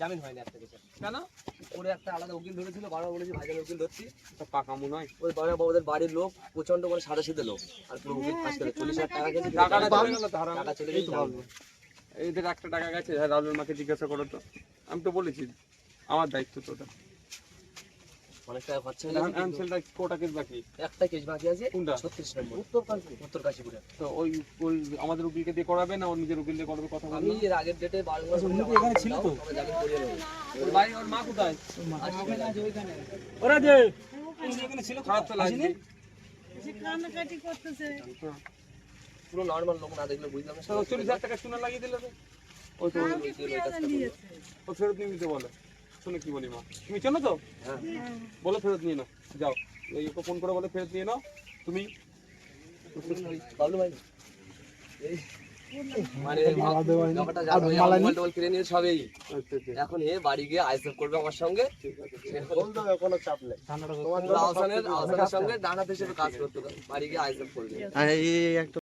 জামিন হয়নি একটা কেন? ওরে একটা আলাদা উকিল ধরেছিল বারবার বলেছি ভাইজানের উকিল ধরছি। তো পাকা মনে হয় ওই বাবা বাবাদের বাড়ির লোক প্রচণ্ড করে সাদা সিধে লোক। আর পুরো উকিল ফাঁস করে চল্লিশ হাজার টাকা। টাকা চলে গেছে। এদের একটা টাকা গেছে হ্যাঁ রাহুলের মাকে জিজ্ঞাসা করো তো। আমি তো বলেছি আমার দায়িত্ব তো ওটা। অনেক টাকা খরচা হয়ে এখন গেছে কোটা কেস বাকি। একটা কেস বাকি আছে? কোনটা? ছত্রিশ নম্বর। উত্তর কাশী উত্তর কাশীপুরে। তো ওই ওই আমাদের উকিলকে দিয়ে করাবে না? ওর নিজের উকিল দিয়ে করবে কথা আমি এর আগের ডেটে বারো এখানে ছিল তো? জামিন করিয়ে নেব ওর ভাই ওর মা কোথায়? ওরা যে খারাপ তো লাগবে কান্নাকাটি করতেছে। পুরো নর্মাল লোক না দেখলে বুঝলাম না। চল্লিশ হাজার টাকা শুনে লাগিয়ে দিলে ওই তো আমাকে কুড়ি হাজার দিয়েছে। ও ফেরত নিয়ে নিতে বলো। শুনে কি বলি মা। তুমি চেনো তো? হ্যাঁ। বলো ফেরত নিয়ে নাও। যাও। এই ওকে ফোন করে বলে ফেরত নিয়ে নাও। তুমি বাবলু ভাই? এই মানে আচ্ছা আচ্ছা। এখন এ বাড়ি গিয়ে আইসেফ করবে আমার সঙ্গে। কোনো চাপ নেই। তোমার আহসানের আহসানের সঙ্গে ডানাতে হিসেবে কাজ করতে হবে। বাড়ি গিয়ে আইসেফ করবে। এই একটা